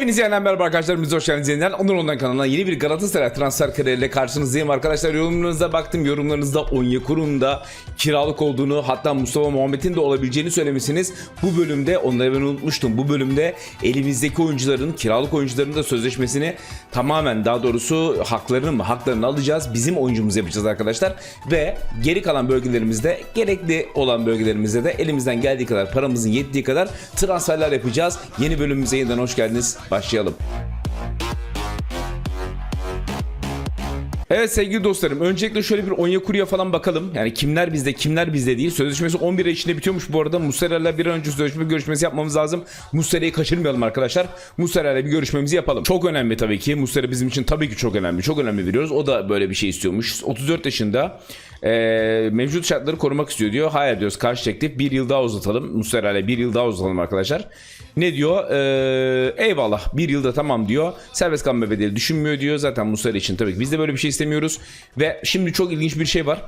Hepinize yeniden merhaba arkadaşlar. Biz hoş geldiniz yeniden. Onur Ondan kanalına yeni bir Galatasaray transfer kariyeriyle karşınızdayım. Arkadaşlar yorumlarınıza baktım. Yorumlarınızda Onyekuru'nun da kiralık olduğunu hatta Mustafa Muhammed'in de olabileceğini söylemişsiniz. Bu bölümde onları ben unutmuştum. Bu bölümde elimizdeki oyuncuların kiralık oyuncuların da sözleşmesini tamamen daha doğrusu haklarını mı haklarını alacağız. Bizim oyuncumuzu yapacağız arkadaşlar. Ve geri kalan bölgelerimizde gerekli olan bölgelerimizde de elimizden geldiği kadar paramızın yettiği kadar transferler yapacağız. Yeni bölümümüze yeniden hoş geldiniz. Başlayalım. Evet sevgili dostlarım öncelikle şöyle bir Onyekuru'ya falan bakalım. Yani kimler bizde kimler bizde değil. Sözleşmesi 11 ay içinde bitiyormuş bu arada. Muslera'yla bir an önce sözleşme görüşmesi yapmamız lazım. Muslera'yı kaçırmayalım arkadaşlar. Muslera'yla bir görüşmemizi yapalım. Çok önemli tabii ki. Muslera bizim için tabii ki çok önemli. Çok önemli veriyoruz. O da böyle bir şey istiyormuş. 34 yaşında eee, mevcut şartları korumak istiyor diyor. Hayır diyoruz karşı teklif. Bir yıl daha uzatalım. Muslera'yla bir yıl daha uzatalım arkadaşlar. Ne diyor? Eee, eyvallah bir yılda tamam diyor. Serbest kalma bedeli düşünmüyor diyor. Zaten Muslera için tabii ki biz de böyle bir şey istemiyoruz. Ve şimdi çok ilginç bir şey var.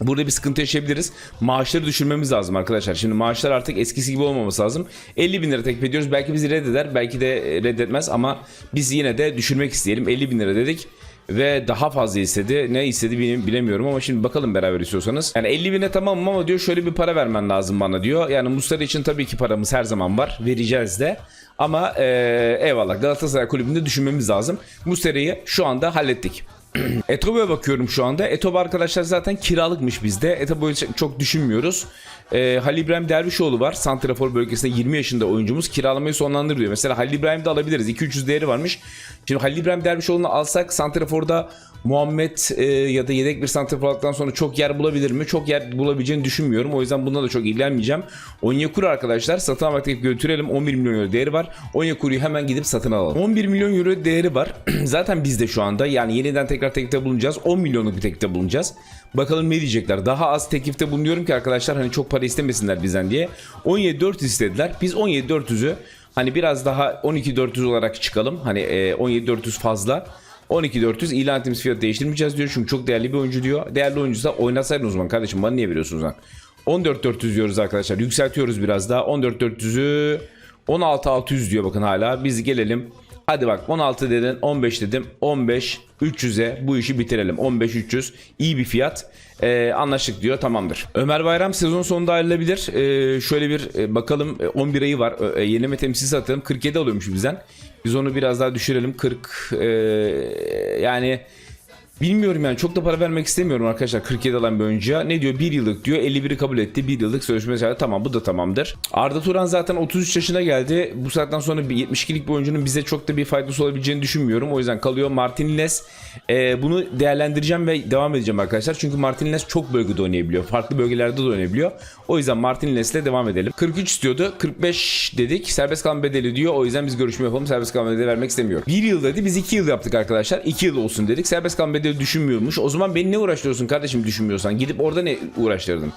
Burada bir sıkıntı yaşayabiliriz. Maaşları düşürmemiz lazım arkadaşlar. Şimdi maaşlar artık eskisi gibi olmaması lazım. 50 bin lira teklif ediyoruz. Belki bizi reddeder, belki de reddetmez ama biz yine de düşürmek isteyelim. 50 bin lira dedik ve daha fazla istedi. Ne istedi bilemiyorum ama şimdi bakalım beraber istiyorsanız. Yani 50 bine tamamım ama diyor şöyle bir para vermen lazım bana diyor. Yani Muslera için tabii ki paramız her zaman var. Vereceğiz de. Ama eee, eyvallah Galatasaray kulübünde düşünmemiz lazım. Muslera'yı şu anda hallettik. Etobo'ya bakıyorum şu anda. Etobo arkadaşlar zaten kiralıkmış bizde. Etobo'yu çok düşünmüyoruz. Ee, Halil İbrahim Dervişoğlu var. Santrafor bölgesinde 20 yaşında oyuncumuz. Kiralamayı sonlandırır diyor. Mesela Halil İbrahim'i de alabiliriz. 2-300 değeri varmış. Şimdi Halil İbrahim Dervişoğlu'nu alsak Santrafor'da Muhammed e, ya da yedek bir santrafor aldıktan sonra çok yer bulabilir mi? Çok yer bulabileceğini düşünmüyorum. O yüzden bununla da çok ilgilenmeyeceğim. Onyekuru arkadaşlar satın almak teklif götürelim. 11 milyon euro değeri var. Onyekuru'yu hemen gidip satın alalım. 11 milyon euro değeri var. Zaten bizde şu anda yani yeniden tekrar teklifte bulunacağız. 10 milyonluk bir teklifte bulunacağız. Bakalım ne diyecekler. Daha az teklifte bulunuyorum ki arkadaşlar hani çok para istemesinler bizden diye. 17.400 istediler. Biz 17.400'ü hani biraz daha 12.400 olarak çıkalım. Hani e, 17.400 fazla. 12.400 ilan ettiğimiz fiyatı değiştirmeyeceğiz diyor. Çünkü çok değerli bir oyuncu diyor. Değerli oyuncuysa oynasaydın o zaman kardeşim bana niye veriyorsunuz lan? 14.400 diyoruz arkadaşlar. Yükseltiyoruz biraz daha. 14.400'ü 16.600 diyor bakın hala. Biz gelelim. Hadi bak 16 dedin 15 dedim 15 300'e bu işi bitirelim 15 300 iyi bir fiyat Ee, anlaştık diyor tamamdır. Ömer Bayram sezon sonunda ayrılabilir. Ee, şöyle bir e, bakalım e, 11 ayı var e, yenileme temsilcisi atalım 47 alıyormuş bizden. Biz onu biraz daha düşürelim 40 e, yani Bilmiyorum yani çok da para vermek istemiyorum arkadaşlar 47 alan bir oyuncuya. Ne diyor 1 yıllık diyor 51'i kabul etti 1 yıllık sözleşme sağladı tamam bu da tamamdır. Arda Turan zaten 33 yaşına geldi. Bu saatten sonra bir 72'lik bir oyuncunun bize çok da bir faydası olabileceğini düşünmüyorum. O yüzden kalıyor Martinez. Ee, bunu değerlendireceğim ve devam edeceğim arkadaşlar. Çünkü Martinez çok bölgede oynayabiliyor. Farklı bölgelerde de oynayabiliyor. O yüzden Martinez'le devam edelim. 43 istiyordu. 45 dedik. Serbest kalan bedeli diyor. O yüzden biz görüşme yapalım. Serbest kalan bedeli vermek istemiyor. 1 yıl dedi. Biz 2 yıl yaptık arkadaşlar. 2 yıl olsun dedik. Serbest kalan bedeli düşünmüyormuş. O zaman beni ne uğraştırıyorsun kardeşim düşünmüyorsan? Gidip orada ne uğraştırdın?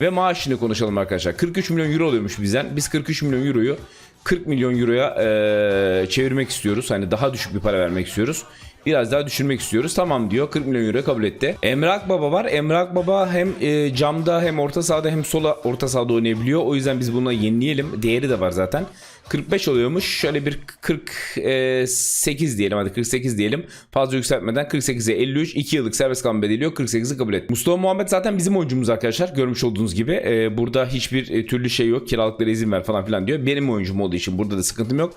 Ve maaşını konuşalım arkadaşlar. 43 milyon euro oluyormuş bizden. Biz 43 milyon euroyu 40 milyon euroya eee, çevirmek istiyoruz. Hani daha düşük bir para vermek istiyoruz. Biraz daha düşürmek istiyoruz. Tamam diyor. 40 milyon euro kabul etti. Emrak Baba var. Emrak Baba hem e, camda hem orta sahada hem sola orta sahada oynayabiliyor. O yüzden biz buna yenileyelim. Değeri de var zaten. 45 oluyormuş. Şöyle bir 48 diyelim hadi 48 diyelim. Fazla yükseltmeden 48'e 53 2 yıllık serbest kalma bedeliyor. 48'i kabul et. Mustafa Muhammed zaten bizim oyuncumuz arkadaşlar. Görmüş olduğunuz gibi. Ee, burada hiçbir e, türlü şey yok. Kiralıklara izin ver falan filan diyor. Benim oyuncum olduğu için burada da sıkıntım yok.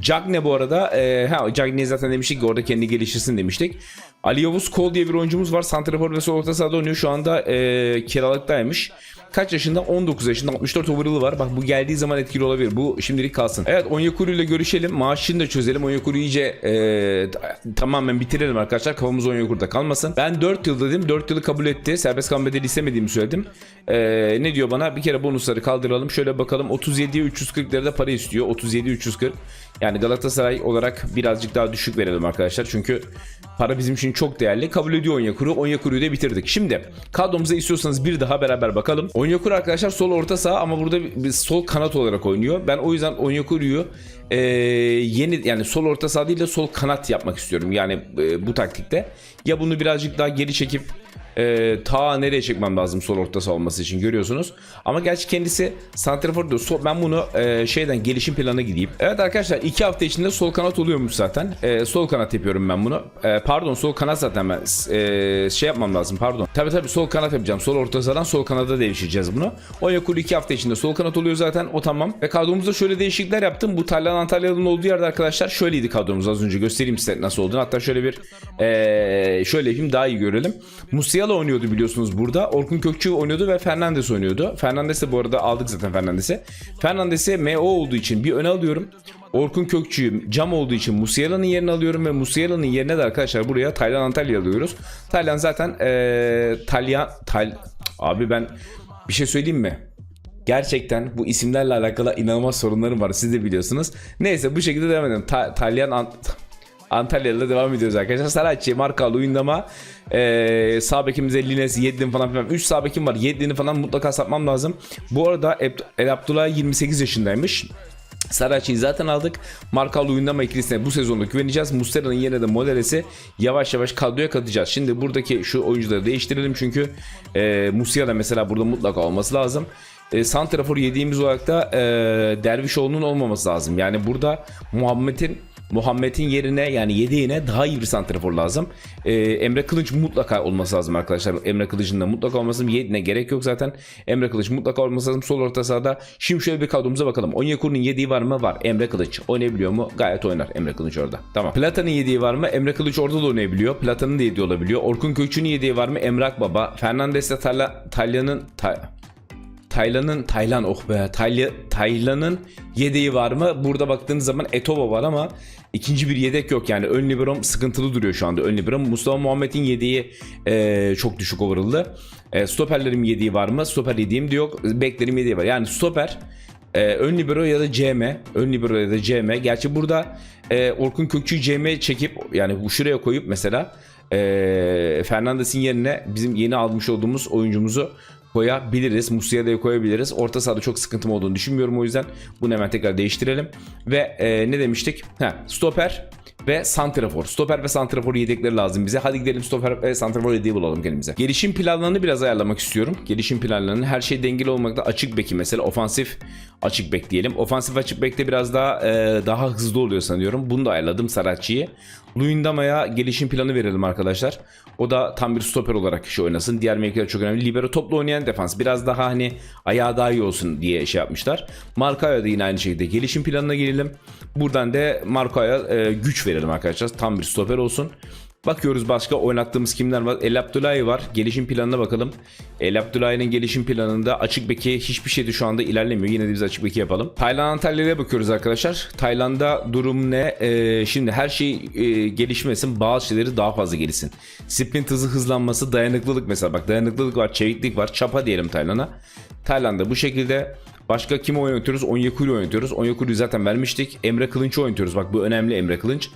Cagne bu arada. E, ha Cagne'ye zaten demiştik ki orada kendi geliştirsin demiştik. Ali Yavuz Kol diye bir oyuncumuz var. Santrafor ve sol orta sahada oynuyor. Şu anda e, kiralıktaymış. Kaç yaşında? 19 yaşında 64 overall'ı var. Bak bu geldiği zaman etkili olabilir. Bu şimdilik kalsın. Evet Onyekuru ile görüşelim. Maaşını da çözelim. Onyekuru iyice e, tamamen bitirelim arkadaşlar. Kafamız Onyekuru'da kalmasın. Ben 4 yıl dedim. 4 yılı kabul etti. Serbest kalma bedeli istemediğimi söyledim. E, ne diyor bana? Bir kere bonusları kaldıralım. Şöyle bakalım. 37'ye 340 lirada para istiyor. 37 340. Yani Galatasaray olarak birazcık daha düşük verelim arkadaşlar. Çünkü para bizim için çok değerli. Kabul ediyor Onyekuru. Onyekuru'yu da bitirdik. Şimdi kadromuza istiyorsanız bir daha beraber bakalım. Onyekuru arkadaşlar sol orta saha ama burada sol kanat olarak oynuyor. Ben o yüzden Onyekuru'yu e, yeni yani sol orta saha değil de sol kanat yapmak istiyorum. Yani e, bu taktikte. Ya bunu birazcık daha geri çekip e, ta nereye çekmem lazım sol orta saha olması için görüyorsunuz. Ama gerçi kendisi santrafor diyor. Sol- ben bunu e, şeyden gelişim planına gideyim. Evet arkadaşlar iki hafta içinde sol kanat oluyormuş zaten. E, sol kanat yapıyorum ben bunu. E, pardon sol kanat zaten ben e, şey yapmam lazım pardon. Tabi tabi sol kanat yapacağım. Sol orta sahadan sol kanada değişeceğiz bunu. Onyekuru iki hafta içinde sol kanat oluyor zaten o tamam. Ve kadromuzda şöyle değişiklikler yaptım. Bu Taylan Antalya'nın olduğu yerde arkadaşlar şöyleydi kadromuz az önce göstereyim size nasıl olduğunu. Hatta şöyle bir e, şöyle yapayım daha iyi görelim. Musiala oynuyordu biliyorsunuz burada. Orkun Kökçü oynuyordu ve Fernandes oynuyordu. Fernandes de bu arada aldık zaten Fernandes'i. Fernandes'i MO olduğu için bir öne alıyorum. Orkun Kökçü'yü cam olduğu için Musiala'nın yerine alıyorum ve Musiala'nın yerine de arkadaşlar buraya Taylan Antalya alıyoruz. Taylan zaten eee Talyan Tal abi ben bir şey söyleyeyim mi? Gerçekten bu isimlerle alakalı inanılmaz sorunlarım var. Siz de biliyorsunuz. Neyse bu şekilde devam edelim. Ta- Talyan Ant Antalya'da devam ediyoruz arkadaşlar. Saratçı, Marka, Luyendama, ee, sağ bekimizde Lines, Yedlin falan filan. 3 sağ bekim var. Yedlin'i falan mutlaka satmam lazım. Bu arada El Abdullah 28 yaşındaymış. Saracchi'yi zaten aldık. Marka Luyendama ikilisine bu sezonda güveneceğiz. Mustera'nın yerine de Modeles'i yavaş yavaş kadroya katacağız. Şimdi buradaki şu oyuncuları değiştirelim çünkü e, Musiala mesela burada mutlaka olması lazım. E, Santrafor yediğimiz olarak da e, Dervişoğlu'nun olmaması lazım. Yani burada Muhammed'in Muhammed'in yerine yani yedeğine daha iyi bir santrafor lazım. Ee, Emre Kılıç mutlaka olması lazım arkadaşlar. Emre Kılıç'ın da mutlaka olması lazım. Yedine gerek yok zaten. Emre Kılıç mutlaka olması lazım. Sol orta sahada. Şimdi şöyle bir kadromuza bakalım. Onyekuru'nun yediği var mı? Var. Emre Kılıç. Oynayabiliyor mu? Gayet oynar Emre Kılıç orada. Tamam. Plata'nın yediği var mı? Emre Kılıç orada da oynayabiliyor. Plata'nın da yediği olabiliyor. Orkun Kökçü'nün yediği var mı? Emrak Baba. Fernandes'le Tayla, Talya'nın... Tay- Taylan'ın Taylan oh be Tayla, Taylan'ın yedeği var mı? Burada baktığınız zaman Etobo var ama ikinci bir yedek yok yani ön liberom sıkıntılı duruyor şu anda ön liberom. Mustafa Muhammed'in yediği e, çok düşük overall'dı. E, stoperlerim yediği var mı? Stoper yediğim de yok. Beklerim yediği var. Yani stoper e, ön libero ya da CM, ön libero ya da CM. Gerçi burada e, Orkun Kökçü'yü CM çekip yani şuraya koyup mesela e, Fernandes'in yerine bizim yeni almış olduğumuz oyuncumuzu koyabiliriz. Musiala'yı koyabiliriz. Orta sahada çok sıkıntım olduğunu düşünmüyorum o yüzden bunu hemen tekrar değiştirelim. Ve e, ne demiştik? Ha, stoper ve santrafor. Stoper ve santrafor yedekleri lazım bize. Hadi gidelim stoper ve santrafor yedeği bulalım kendimize. Gelişim planlarını biraz ayarlamak istiyorum. Gelişim planlarını her şey dengeli olmakta açık beki mesela ofansif açık bek diyelim. Ofansif açık bekte biraz daha e, daha hızlı oluyor sanıyorum. Bunu da ayarladım Saracchi'yi. Luyendama'ya gelişim planı verelim arkadaşlar. O da tam bir stoper olarak kişi oynasın. Diğer mevkiler çok önemli. Libero topla oynayan defans. Biraz daha hani ayağı daha iyi olsun diye şey yapmışlar. Marka'ya da yine aynı şekilde gelişim planına girelim. Buradan da Marka'ya e, güç verelim arkadaşlar. Tam bir stoper olsun. Bakıyoruz başka oynattığımız kimler var? El Abdullahi var. Gelişim planına bakalım. El Abdullahi'nin gelişim planında açık beki hiçbir şeyde şu anda ilerlemiyor. Yine de biz açık beki yapalım. Tayland Antalya'ya bakıyoruz arkadaşlar. Tayland'da durum ne? Ee, şimdi her şey e, gelişmesin. Bazı şeyleri daha fazla gelişsin. Sprint hızı hızlanması, dayanıklılık mesela. Bak dayanıklılık var, çeviklik var. Çapa diyelim Tayland'a. Tayland'da bu şekilde Başka kimi oynatıyoruz? Onyekuru'yu oynatıyoruz. Onyekuru'yu zaten vermiştik. Emre Kılınç'ı oynatıyoruz. Bak bu önemli Emre Kılınç.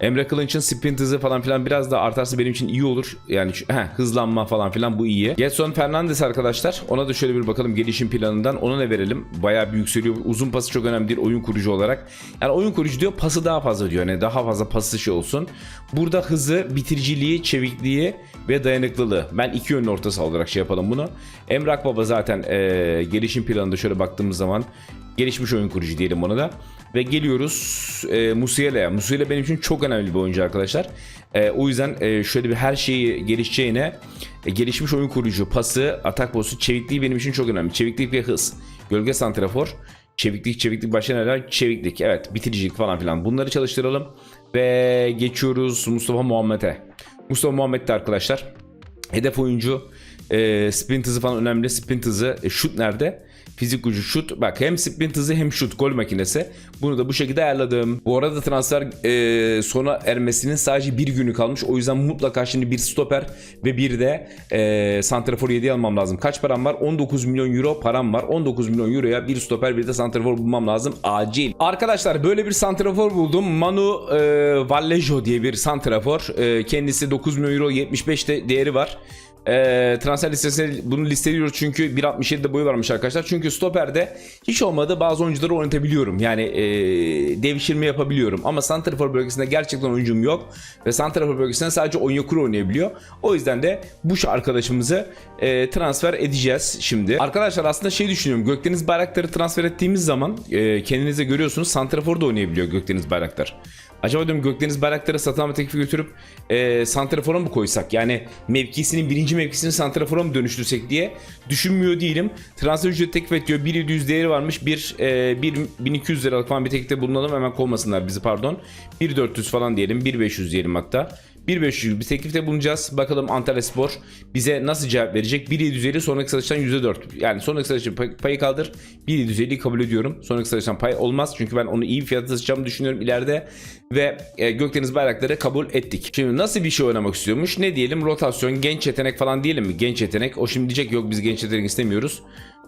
Emre Kılınç'ın sprint hızı falan filan biraz daha artarsa benim için iyi olur. Yani heh, hızlanma falan filan bu iyi. Getson Fernandes arkadaşlar. Ona da şöyle bir bakalım gelişim planından. Ona ne verelim? Bayağı bir yükseliyor. Uzun pası çok önemli değil oyun kurucu olarak. Yani oyun kurucu diyor pası daha fazla diyor. Yani daha fazla pası şey olsun. Burada hızı, bitiriciliği, çevikliği ve dayanıklılığı. Ben iki yönlü orta olarak şey yapalım bunu. Emrak Baba zaten eee, gelişim planında şöyle baktığımız zaman gelişmiş oyun kurucu diyelim ona da. Ve geliyoruz e, Musiala'ya. Musiala benim için çok önemli bir oyuncu arkadaşlar. E, o yüzden e, şöyle bir her şeyi gelişeceğine e, gelişmiş oyun kurucu, pası, atak postu, çevikliği benim için çok önemli. Çeviklik ve hız. Gölge santrafor. Çeviklik, çeviklik başka neler? Çeviklik, evet bitiricilik falan filan. Bunları çalıştıralım. Ve geçiyoruz Mustafa Muhammed'e. Mustafa Muhammed'de arkadaşlar. Hedef oyuncu. E, sprint hızı falan önemli. Sprint hızı. E, şut nerede? Fizik gücü şut. Bak hem sprint hızı hem şut gol makinesi. Bunu da bu şekilde ayarladım. Bu arada transfer e, sona ermesinin sadece bir günü kalmış. O yüzden mutlaka şimdi bir stoper ve bir de e, santrafor 7 almam lazım. Kaç param var? 19 milyon euro param var. 19 milyon euroya bir stoper bir de santrafor bulmam lazım. Acil. Arkadaşlar böyle bir santrafor buldum. Manu e, Vallejo diye bir santrafor. E, kendisi 9 milyon euro 75 de değeri var. E, transfer listesine bunu listeliyoruz çünkü 1.67'de boyu varmış arkadaşlar. Çünkü stoperde hiç olmadı bazı oyuncuları oynatabiliyorum. Yani e, devşirme yapabiliyorum. Ama santrafor bölgesinde gerçekten oyuncum yok. Ve santrafor bölgesinde sadece Onyekuru oynayabiliyor. O yüzden de bu arkadaşımızı e, transfer edeceğiz şimdi. Arkadaşlar aslında şey düşünüyorum. Gökdeniz Bayraktar'ı transfer ettiğimiz zaman e, kendinize görüyorsunuz santrafor da oynayabiliyor Gökdeniz Bayraktar. Acaba diyorum Gökdeniz Bayraktar'ı satın alma teklifi götürüp e, santrafora mı koysak? Yani mevkisinin birinci mevkisini santrafora mı dönüştürsek diye düşünmüyor değilim. Transfer ücreti teklif ediyor. 1700 değeri varmış. Bir, e, bir 1200 liralık falan bir teklifte bulunalım. Hemen kovmasınlar bizi pardon. 1400 falan diyelim. 1500 diyelim hatta. 1.500 bir teklifte bulunacağız. Bakalım Antalya Spor bize nasıl cevap verecek? 1.750 sonraki satıştan %4. Yani sonraki satıştan pay- payı kaldır. 1.750'yi kabul ediyorum. Sonraki satıştan pay olmaz. Çünkü ben onu iyi bir fiyata satacağımı düşünüyorum ileride. Ve e, Gökdeniz Bayrakları kabul ettik. Şimdi nasıl bir şey oynamak istiyormuş? Ne diyelim? Rotasyon, genç yetenek falan diyelim mi? Genç yetenek. O şimdi diyecek yok biz genç yetenek istemiyoruz.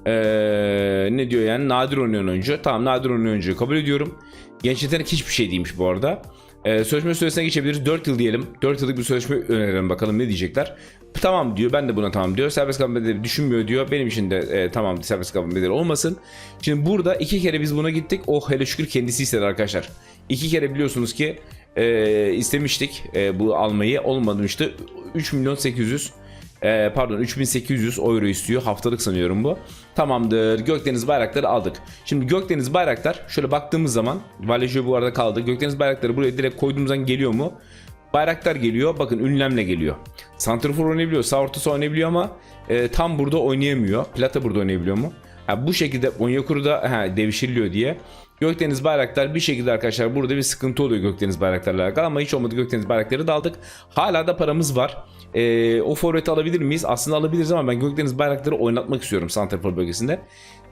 Ee, ne diyor yani? Nadir oynayan oyuncu. Tamam nadir oynayan oyuncuyu kabul ediyorum. Genç yetenek hiçbir şey değilmiş bu arada. Ee, sözleşme süresine geçebiliriz. 4 yıl diyelim. 4 yıllık bir sözleşme önerelim bakalım ne diyecekler. Tamam diyor. Ben de buna tamam diyor. Serbest kalma bedeli düşünmüyor diyor. Benim için de e, tamam serbest kalma bedeli olmasın. Şimdi burada iki kere biz buna gittik. Oh hele şükür kendisi istedi arkadaşlar. İki kere biliyorsunuz ki e, istemiştik e, bu almayı. Olmamıştı. 3 milyon 800 ee, pardon 3800 euro istiyor haftalık sanıyorum bu. Tamamdır. Gökdeniz bayrakları aldık. Şimdi Gökdeniz bayraklar şöyle baktığımız zaman Valejo bu arada kaldı. Gökdeniz bayrakları buraya direkt koyduğumuzdan geliyor mu? Bayraktar geliyor. Bakın ünlemle geliyor. Santrafor oynayabiliyor. Sağ ortası oynayabiliyor ama e, tam burada oynayamıyor. Plata burada oynayabiliyor mu? Ha, bu şekilde Onyekuru da ha, devşiriliyor diye. Gökdeniz Bayraktar bir şekilde arkadaşlar burada bir sıkıntı oluyor Gökdeniz Bayraktar'la alakalı ama hiç olmadı Gökdeniz Bayraktar'ı da aldık. Hala da paramız var. Ee, o forveti alabilir miyiz? Aslında alabiliriz ama ben Gökdeniz Bayraktar'ı oynatmak istiyorum Santrafor bölgesinde.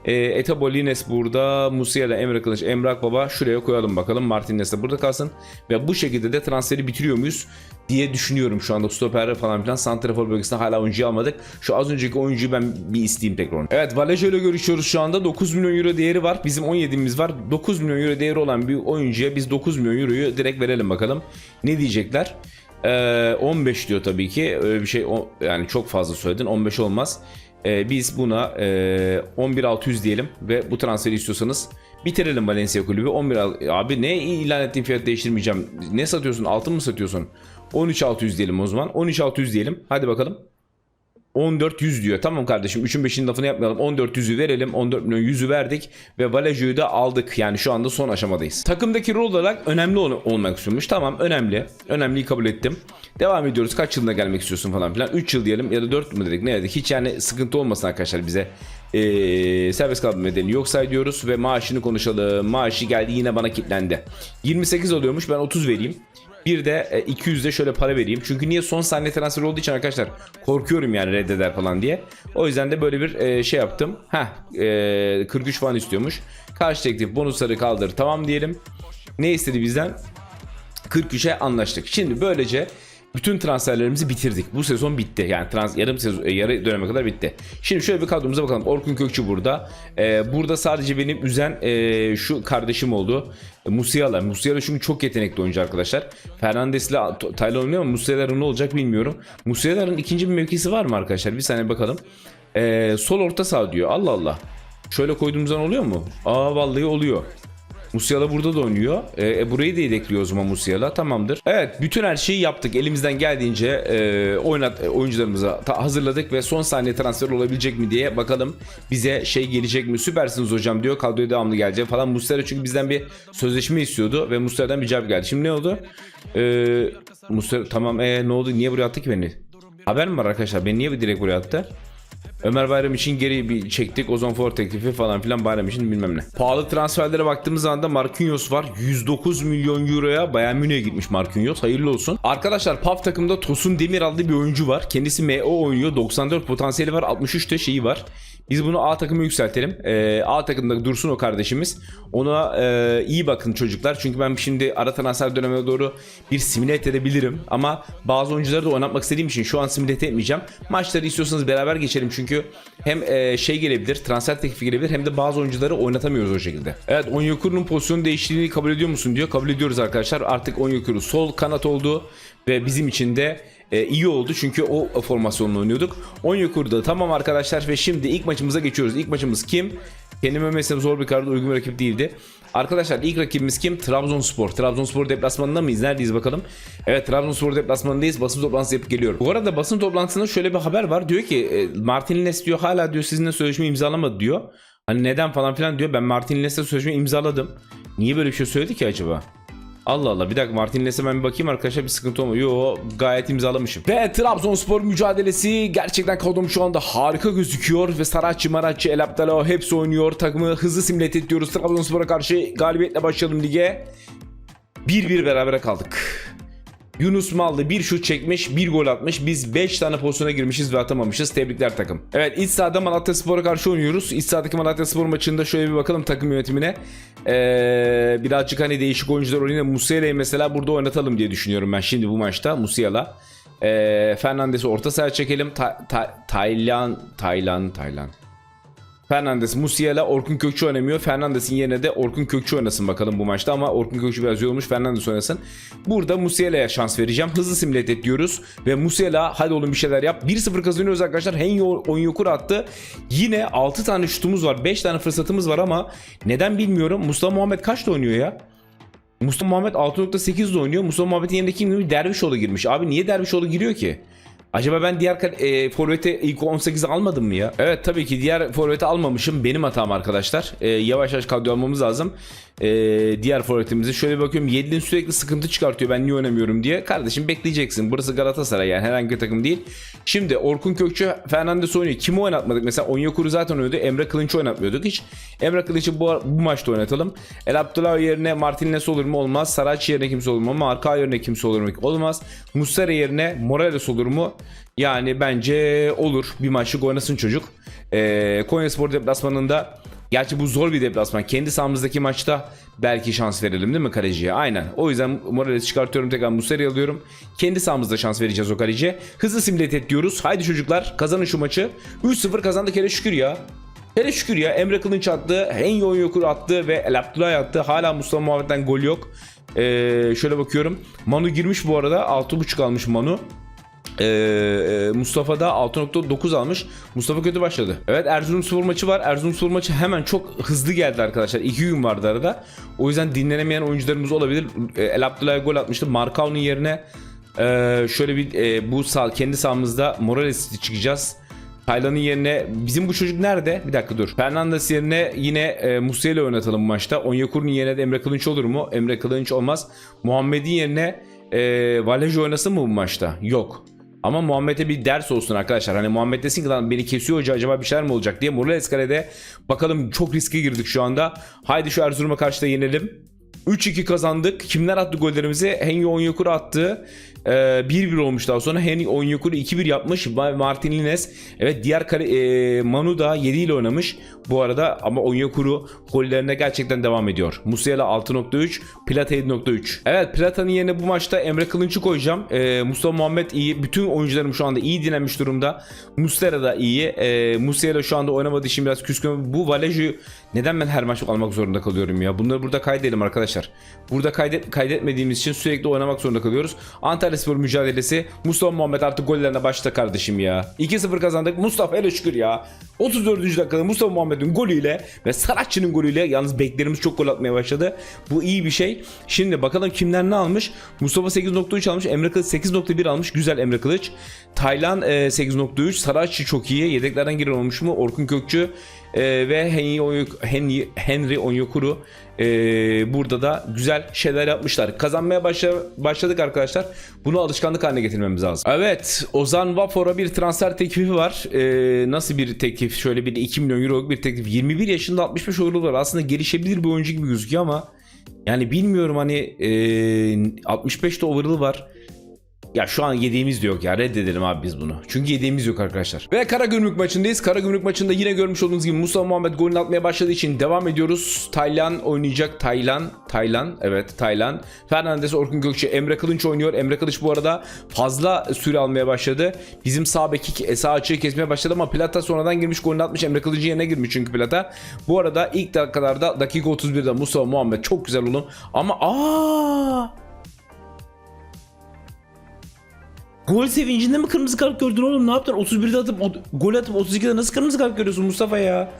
Ee, Etebo Lines burada. Musiala, Emre Kılıç, Emrah Baba şuraya koyalım bakalım. Martinez de burada kalsın. Ve bu şekilde de transferi bitiriyor muyuz diye düşünüyorum şu anda. Stoper falan filan. Santrafor bölgesinde hala oyuncuyu almadık. Şu az önceki oyuncuyu ben bir isteyeyim tekrar. Evet Vallejo ile görüşüyoruz şu anda. 9 milyon euro değeri var. Bizim 17'miz var. 9 milyon euro değeri olan bir oyuncuya biz 9 milyon euroyu direkt verelim bakalım. Ne diyecekler? Ee, 15 diyor tabii ki. Öyle bir şey yani çok fazla söyledin. 15 olmaz. Ee, biz buna e, 11.600 diyelim ve bu transferi istiyorsanız bitirelim Valencia kulübü. 11 al- abi ne ilan ettiğin fiyat değiştirmeyeceğim. Ne satıyorsun? Altın mı satıyorsun? 13.600 diyelim o zaman. 13.600 diyelim. Hadi bakalım. 1400 diyor. Tamam kardeşim 3'ün 5'in lafını yapmayalım. 1400'ü verelim. 14 milyon 100'ü verdik ve Valejo'yu da aldık. Yani şu anda son aşamadayız. Takımdaki rol olarak önemli ol- olmak istiyormuş. Tamam önemli. Önemliyi kabul ettim. Devam ediyoruz. Kaç yılında gelmek istiyorsun falan filan. 3 yıl diyelim ya da 4 mü dedik ne dedik. Hiç yani sıkıntı olmasın arkadaşlar bize. Ee, serbest kalma bedeli yok say diyoruz ve maaşını konuşalım. Maaşı geldi yine bana kilitlendi. 28 oluyormuş ben 30 vereyim. Bir de e, 200 de şöyle para vereyim. Çünkü niye son saniye transfer olduğu için arkadaşlar korkuyorum yani reddeder falan diye. O yüzden de böyle bir e, şey yaptım. E, 43 falan istiyormuş. Karşı teklif bonusları kaldır tamam diyelim. Ne istedi bizden? 43'e anlaştık. Şimdi böylece bütün transferlerimizi bitirdik. Bu sezon bitti. Yani trans yarım sezon e, yarı döneme kadar bitti. Şimdi şöyle bir kadromuza bakalım. Orkun Kökçü burada. Ee, burada sadece benim üzen e, şu kardeşim oldu. E, Musiala. Musiala çünkü çok yetenekli oyuncu arkadaşlar. Fernandes ile Taylan oynuyor ama Musiala'nın ne olacak bilmiyorum. Musiala'nın ikinci bir mevkisi var mı arkadaşlar? Bir saniye bakalım. Ee, sol orta saha diyor. Allah Allah. Şöyle koyduğumuzdan oluyor mu? Aa vallahi oluyor. Musiala burada da oynuyor. E, e, burayı da yedekliyor o zaman Musiala. Tamamdır. Evet bütün her şeyi yaptık. Elimizden geldiğince e, oynat e, oyuncularımıza hazırladık ve son saniye transfer olabilecek mi diye bakalım bize şey gelecek mi? Süpersiniz hocam diyor. Kadroya devamlı gelecek falan. Musiala çünkü bizden bir sözleşme istiyordu ve Musiala'dan bir cevap geldi. Şimdi ne oldu? E, Musiala tamam e, ne oldu? Niye buraya attı ki beni? Haber mi var arkadaşlar? Beni niye direkt buraya attı? Ömer Bayram için geri bir çektik. Ozon for teklifi falan filan Bayram için bilmem ne. Pahalı transferlere baktığımız zaman da Marquinhos var. 109 milyon euroya Bayern Münih'e gitmiş Marquinhos. Hayırlı olsun. Arkadaşlar PAF takımda Tosun Demir adlı bir oyuncu var. Kendisi MO oynuyor. 94 potansiyeli var. 63 de şeyi var. Biz bunu A takımı yükseltelim. Ee, A takımda dursun o kardeşimiz. Ona e, iyi bakın çocuklar. Çünkü ben şimdi ara transfer dönemine doğru bir simülat edebilirim. Ama bazı oyuncuları da oynatmak istediğim için şu an simülat etmeyeceğim. Maçları istiyorsanız beraber geçelim. Çünkü hem e, şey gelebilir, transfer teklifi gelebilir hem de bazı oyuncuları oynatamıyoruz o şekilde. Evet Onyekuru'nun pozisyon değiştiğini kabul ediyor musun diyor. Kabul ediyoruz arkadaşlar. Artık Onyekuru sol kanat oldu ve bizim için de e, iyi oldu çünkü o formasyonla oynuyorduk. Onyekuru'da tamam arkadaşlar ve şimdi ilk maçımıza geçiyoruz. İlk maçımız kim? Kendime mesela zor bir kararda uygun bir rakip değildi. Arkadaşlar ilk rakibimiz kim? Trabzonspor. Trabzonspor deplasmanında mıyız? Neredeyiz bakalım? Evet Trabzonspor deplasmanındayız. Basın toplantısı yapıp geliyorum. Bu arada basın toplantısında şöyle bir haber var. Diyor ki e, Martin Les diyor hala diyor sizinle sözleşme imzalamadı diyor. Hani neden falan filan diyor. Ben Martin Les'le sözleşme imzaladım. Niye böyle bir şey söyledi ki acaba? Allah Allah bir dakika Martin Les'e ben bir bakayım arkadaşlar bir sıkıntı olmuyor. Yo gayet imzalamışım. Ve Trabzonspor mücadelesi gerçekten kadrom şu anda harika gözüküyor ve Saratçı, Maratçı, El Abdalo hepsi oynuyor. Takımı hızlı simüle ediyoruz. Trabzonspor'a karşı galibiyetle başlayalım lige. 1-1 berabere kaldık. Yunus Mallı bir şut çekmiş, bir gol atmış. Biz 5 tane pozisyona girmişiz ve atamamışız. Tebrikler takım. Evet iç sahada Malatya Spor'a karşı oynuyoruz. İç sahadaki Malatya Spor maçında şöyle bir bakalım takım yönetimine. Ee, birazcık hani değişik oyuncular oynayın. Musiala'yı mesela burada oynatalım diye düşünüyorum ben şimdi bu maçta. Musiala. Ee, Fernandes'i orta sahaya çekelim. Ta- ta- Taylan, Taylan, Taylan. Fernandes, Musiala, Orkun Kökçü oynamıyor. Fernandes'in yerine de Orkun Kökçü oynasın bakalım bu maçta ama Orkun Kökçü biraz yorulmuş. Fernandes oynasın. Burada Musiala'ya şans vereceğim. Hızlı simület et diyoruz. Ve Musiala hadi oğlum bir şeyler yap. 1-0 kazanıyoruz arkadaşlar. Henyo Onyekuru attı. Yine 6 tane şutumuz var. 5 tane fırsatımız var ama neden bilmiyorum. Mustafa Muhammed kaçta oynuyor ya? Mustafa Muhammed 6.8'de oynuyor. Mustafa Muhammed'in yerine kim girmiş? Dervişoğlu girmiş. Abi niye Dervişoğlu giriyor ki? Acaba ben diğer e, forvete ilk 18'i almadım mı ya? Evet tabii ki diğer forveti almamışım. Benim hatam arkadaşlar. E, yavaş yavaş kadro almamız lazım. E, diğer forvetimizi şöyle bakıyorum. Yedlin sürekli sıkıntı çıkartıyor ben niye oynamıyorum diye. Kardeşim bekleyeceksin. Burası Galatasaray yani herhangi bir takım değil. Şimdi Orkun Kökçü Fernandes oynuyor. Kimi oynatmadık? Mesela Onyekuru zaten oynuyordu. Emre Kılınç oynatmıyorduk hiç. Emre Kılınç'ı bu, bu maçta oynatalım. El Abdullah yerine Martinez olur mu? Olmaz. Saraç yerine kimse olur mu? Marka yerine kimse olur mu? Olmaz. Muslera yerine Morales olur mu? Yani bence olur. Bir maçlık oynasın çocuk. Ee, Konyaspor deplasmanında Gerçi bu zor bir deplasman. Kendi sahamızdaki maçta belki şans verelim değil mi kaleciye? Aynen. O yüzden Morales çıkartıyorum tekrar Muslera'yı alıyorum. Kendi sahamızda şans vereceğiz o kaleciye. Hızlı simület et diyoruz. Haydi çocuklar kazanın şu maçı. 3-0 kazandık hele şükür ya. Hele şükür ya Emre Kılınç attı. Henyo Onyekuru attı ve El Abdullah attı. Hala Mustafa Muhammed'den gol yok. Ee, şöyle bakıyorum. Manu girmiş bu arada. 6.5 almış Manu. Ee, Mustafa da 6.9 almış. Mustafa kötü başladı. Evet Erzurumspor maçı var. Erzurumspor maçı hemen çok hızlı geldi arkadaşlar. 2 gün vardı arada. O yüzden dinlenemeyen oyuncularımız olabilir. Ee, El Abdullah gol atmıştı. Markao'nun yerine e, şöyle bir e, bu sağ kendi sahamızda Morales'i çıkacağız. Taylan'ın yerine bizim bu çocuk nerede? Bir dakika dur. Fernandes yerine yine e, Musiala oynatalım bu maçta. Onyekuru'nun yerine de Emre Kılınç olur mu? Emre Kılınç olmaz. Muhammed'in yerine e, Valejo oynasın mı bu maçta? Yok. Ama Muhammed'e bir ders olsun arkadaşlar. Hani Muhammed desin ki lan beni kesiyor hoca acaba bir şeyler mi olacak diye. Morales Kale'de bakalım çok riske girdik şu anda. Haydi şu Erzurum'a karşı da yenelim. 3-2 kazandık. Kimler attı gollerimizi? Henry Onyekuru attı. Ee, 1-1 olmuş daha sonra. Henry Onyekuru 2-1 yapmış. Martin Lines. Evet diğer kare, e, Manu da 7 ile oynamış. Bu arada ama Onyekuru gollerine gerçekten devam ediyor. Musiala 6.3, Plata 7.3. Evet Plata'nın yerine bu maçta Emre Kılınç'ı koyacağım. Ee, Mustafa Muhammed iyi. Bütün oyuncularım şu anda iyi dinlenmiş durumda. Muslera da iyi. Ee, Musiala şu anda oynamadığı için biraz küskün. Bu Valeju neden ben her maç almak zorunda kalıyorum ya? Bunları burada kaydedelim arkadaşlar. Burada kaydet kaydetmediğimiz için sürekli oynamak zorunda kalıyoruz. Antalya Spor mücadelesi. Mustafa Muhammed artık gollerine başta kardeşim ya. 2-0 kazandık. Mustafa hele şükür ya. 34. dakikada Mustafa Muhammed'in golüyle ve Saratçı'nın golüyle yalnız beklerimiz çok gol atmaya başladı. Bu iyi bir şey. Şimdi bakalım kimler ne almış? Mustafa 8.3 almış. Emre Kılıç 8.1 almış. Güzel Emre Kılıç. Taylan e, 8.3. Saratçı çok iyi. Yedeklerden giren olmuş mu? Orkun Kökçü e, ve Henry, Onyek- Henry, Henry Onyekuru e, burada da güzel şeyler yapmışlar. Kazanmaya başla, başladık arkadaşlar. Bunu alışkanlık haline getirmemiz lazım. Evet Ozan Vafor'a bir transfer teklifi var. E, nasıl bir teklif? Şöyle bir 2 milyon euroluk bir teklif. 21 yaşında 65 overall var. Aslında gelişebilir bir oyuncu gibi gözüküyor ama yani bilmiyorum hani e, 65'te overall var. Ya şu an yediğimiz de yok ya reddedelim abi biz bunu. Çünkü yediğimiz yok arkadaşlar. Ve Karagümrük maçındayız. Karagümrük maçında yine görmüş olduğunuz gibi Mustafa Muhammed golünü atmaya başladığı için devam ediyoruz. Taylan oynayacak. Taylan. Taylan. Evet Taylan. Fernandes, Orkun Gökçe, Emre Kılınç oynuyor. Emre Kılıç bu arada fazla süre almaya başladı. Bizim sağ beki sağ açığı kesmeye başladı ama Plata sonradan girmiş golünü atmış. Emre Kılıç'ın yerine girmiş çünkü Plata. Bu arada ilk dakikalarda dakika 31'de Mustafa Muhammed çok güzel oğlum. Ama aa Gol sevincinde mi kırmızı kart gördün oğlum? Ne yaptın? 31'de atıp gol atıp 32'de nasıl kırmızı kart görüyorsun Mustafa ya?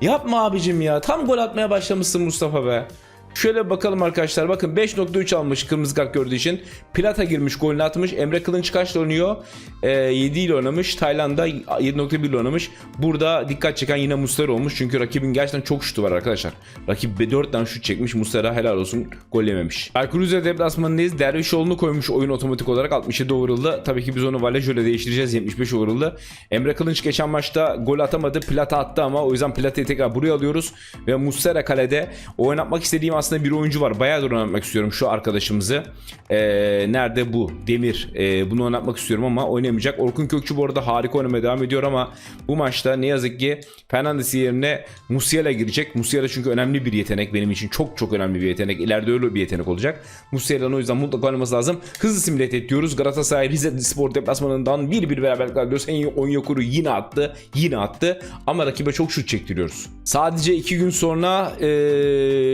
Yapma abicim ya. Tam gol atmaya başlamışsın Mustafa be. Şöyle bakalım arkadaşlar. Bakın 5.3 almış kırmızı kart gördüğü için. Plata girmiş golünü atmış. Emre Kılınç kaçla oynuyor? Ee, 7 ile oynamış. Tayland'da 7.1 ile oynamış. Burada dikkat çeken yine Muslera olmuş. Çünkü rakibin gerçekten çok şutu var arkadaşlar. Rakip 4 tane şut çekmiş. Muslera helal olsun gol yememiş. Aykırı deplasmanındayız. Dervişoğlu'nu koymuş oyun otomatik olarak 67 overall'da. Tabii ki biz onu Valejo'yla değiştireceğiz 75 overall'da. Emre Kılınç geçen maçta gol atamadı. Plata attı ama o yüzden Plata'yı tekrar buraya alıyoruz. Ve Muslera kalede oynatmak istediğim aslında bir oyuncu var. Bayağıdır oynatmak istiyorum şu arkadaşımızı. Ee, nerede bu? Demir. Ee, bunu oynatmak istiyorum ama oynayamayacak. Orkun Kökçü bu arada harika oynamaya devam ediyor ama bu maçta ne yazık ki Fernandes yerine Musiala girecek. Musiala çünkü önemli bir yetenek benim için. Çok çok önemli bir yetenek. İleride öyle bir yetenek olacak. Musiala'nın o yüzden mutlaka oynaması lazım. Hızlı simület ediyoruz. Galatasaray Rize Spor deplasmanından bir bir beraberlik alıyoruz. En iyi yine attı. Yine attı. Ama rakibe çok şut çektiriyoruz. Sadece iki gün sonra e,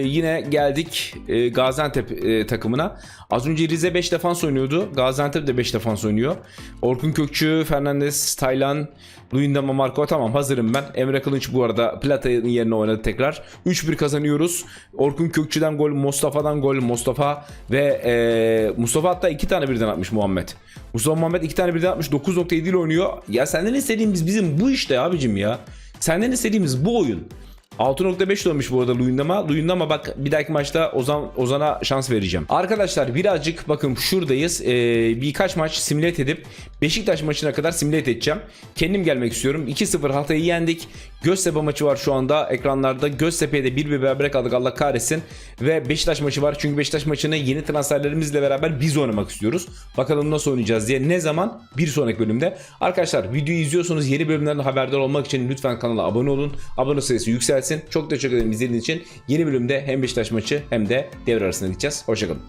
yine geldik e, Gaziantep e, takımına. Az önce Rize 5 defans oynuyordu. Gaziantep de 5 defans oynuyor. Orkun Kökçü, Fernandes, Taylan, Luyendama Marco tamam hazırım ben. Emre Kılınç bu arada Plata'nın yerine oynadı tekrar. 3-1 kazanıyoruz. Orkun Kökçü'den gol, Mustafa'dan gol, Mustafa ve e, Mustafa hatta 2 tane birden atmış Muhammed. Mustafa Muhammed 2 tane birden atmış 9.7 ile oynuyor. Ya senden istediğimiz bizim bu işte abicim ya. Senden istediğimiz bu oyun. 6.5 dönmüş bu arada Luyendama. Luyendama bak bir dahaki maçta Ozan Ozan'a şans vereceğim. Arkadaşlar birazcık bakın şuradayız. Ee, birkaç maç simület edip Beşiktaş maçına kadar simület edeceğim. Kendim gelmek istiyorum. 2-0 Hatay'ı yendik. Göztepe maçı var şu anda ekranlarda. Göztepe'ye de 1-1 beraber kaldık Allah kahretsin. Ve Beşiktaş maçı var. Çünkü Beşiktaş maçını yeni transferlerimizle beraber biz oynamak istiyoruz. Bakalım nasıl oynayacağız diye. Ne zaman? Bir sonraki bölümde. Arkadaşlar videoyu izliyorsanız yeni bölümlerden haberdar olmak için lütfen kanala abone olun. Abone sayısı yükselsin. Çok teşekkür ederim izlediğiniz için. Yeni bölümde hem Beşiktaş maçı hem de devre arasına gideceğiz. Hoşçakalın.